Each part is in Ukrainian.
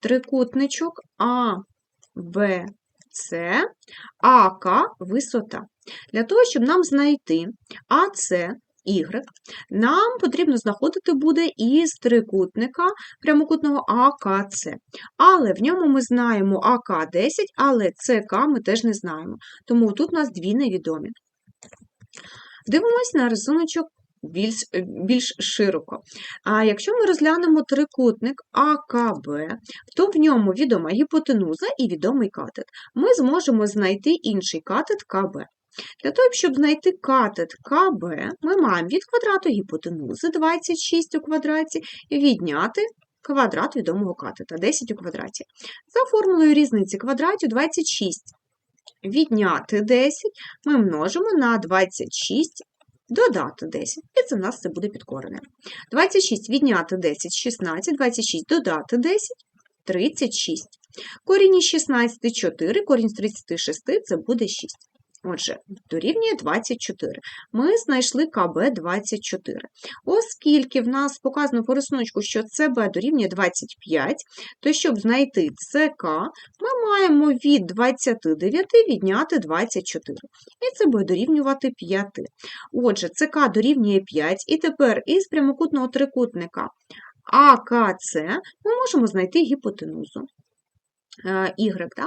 трикутничок А, Б, С, АК висота. Для того, щоб нам знайти АС, Y, нам потрібно знаходити буде із трикутника прямокутного АКЦ. Але в ньому ми знаємо АК 10, але ЦК ми теж не знаємо. Тому тут у нас дві невідомі. Дивимось на рисуночок більш, більш широко. А якщо ми розглянемо трикутник АКБ, то в ньому відома гіпотенуза і відомий катет. Ми зможемо знайти інший катет КБ. Для того, щоб знайти катет КБ, ми маємо від квадрату гіпотенузи 26 у квадраті відняти квадрат відомого катета 10 у квадраті. За формулою різниці квадратів 26 відняти 10 ми множимо на 26 додати 10. І це в нас це буде підкорене. 26 відняти 10 16, 26 додати 10 36. Корінь із 16 – 4, корінь з 36 – це буде 6. Отже, дорівнює 24. Ми знайшли КБ 24. Оскільки в нас показано по рисунку, що ЦБ дорівнює 25, то щоб знайти ЦК, ми маємо від 29 відняти 24. І це буде дорівнювати 5. Отже, ЦК дорівнює 5, і тепер із прямокутного трикутника АКЦ ми можемо знайти гіпотенузу. Е, Y, да?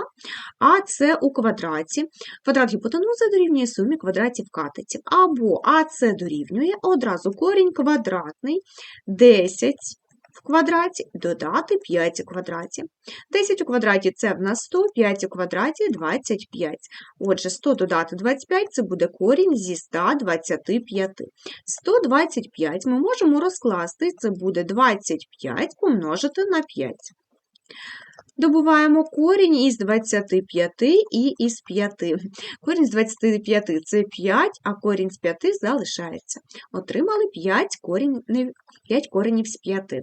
а це у квадраті. Квадрат гіпотенузи дорівнює сумі квадратів катетів. Або АЦ дорівнює одразу корінь квадратний 10 в квадраті додати 5 у квадраті. 10 у квадраті це в нас 100, 5 у квадраті 25. Отже, 100 додати 25 це буде корінь зі 125. 125 ми можемо розкласти, це буде 25 помножити на 5. Добуваємо корінь із 25 і із 5. Корінь з 25 – це 5, а корінь з 5 залишається. Отримали 5 корінь, 5 коренів з 5.